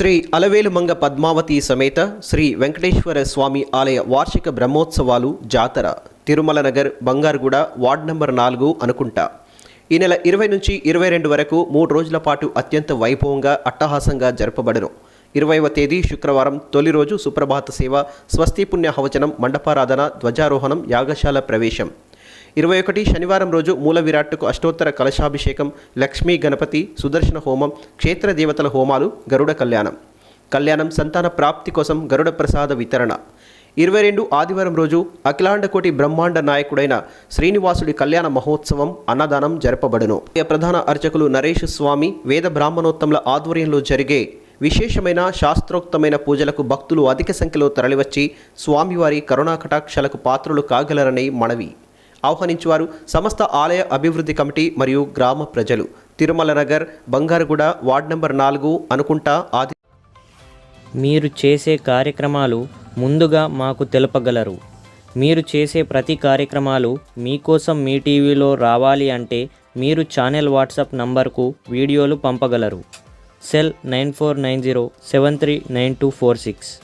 శ్రీ అలవేలుమంగ పద్మావతి సమేత శ్రీ వెంకటేశ్వర స్వామి ఆలయ వార్షిక బ్రహ్మోత్సవాలు జాతర. తిరుమల నగర్ బంగారుగూడ వార్డ్ నంబర్ నాలుగు అనుకుంటా. ఈ నెల ఇరవై నుంచి ఇరవై రెండు వరకు మూడు రోజుల పాటు అత్యంత వైభవంగా అట్టహాసంగా జరపబడను. ఇరవైవ తేదీ శుక్రవారం తొలి రోజు సుప్రభాత సేవ స్వస్తిపుణ్య హవచనం మండపారాధన ధ్వజారోహణం యాగశాల ప్రవేశం. ఇరవై ఒకటి శనివారం రోజు మూల విరాట్కు అష్టోత్తర కలశాభిషేకం లక్ష్మీ గణపతి సుదర్శన హోమం క్షేత్ర దేవతల హోమాలు గరుడ కళ్యాణం. కళ్యాణం సంతాన ప్రాప్తి కోసం గరుడ ప్రసాద వితరణ. ఇరవై రెండు ఆదివారం రోజు అఖిలాండకోటి బ్రహ్మాండ నాయకుడైన శ్రీనివాసుడి కళ్యాణ మహోత్సవం అన్నదానం జరపబడును. ప్రధాన అర్చకులు నరేష్ స్వామి వేద బ్రాహ్మణోత్తముల ఆధ్వర్యంలో జరిగే విశేషమైన శాస్త్రోక్తమైన పూజలకు భక్తులు అధిక సంఖ్యలో తరలివచ్చి స్వామివారి కరుణా కటాక్షలకు పాత్రలు కాగలరని మనవి. ఆహ్వానించువారు సమస్త ఆలయ అభివృద్ధి కమిటీ మరియు గ్రామ ప్రజలు. తిరుమల నగర్ బంగారుగూడ వార్డ్ నంబర్ నాలుగు అనుకుంటా ఆది మీరు చేసే కార్యక్రమాలు ముందుగా మాకు తెలపగలరు. మీరు చేసే ప్రతి కార్యక్రమాలు మీకోసం మీ టీవీలో రావాలి అంటే మీరు ఛానల్ వాట్సాప్ నంబర్కు వీడియోలు పంపగలరు. Cell nine four nine zero seven three nine two four six.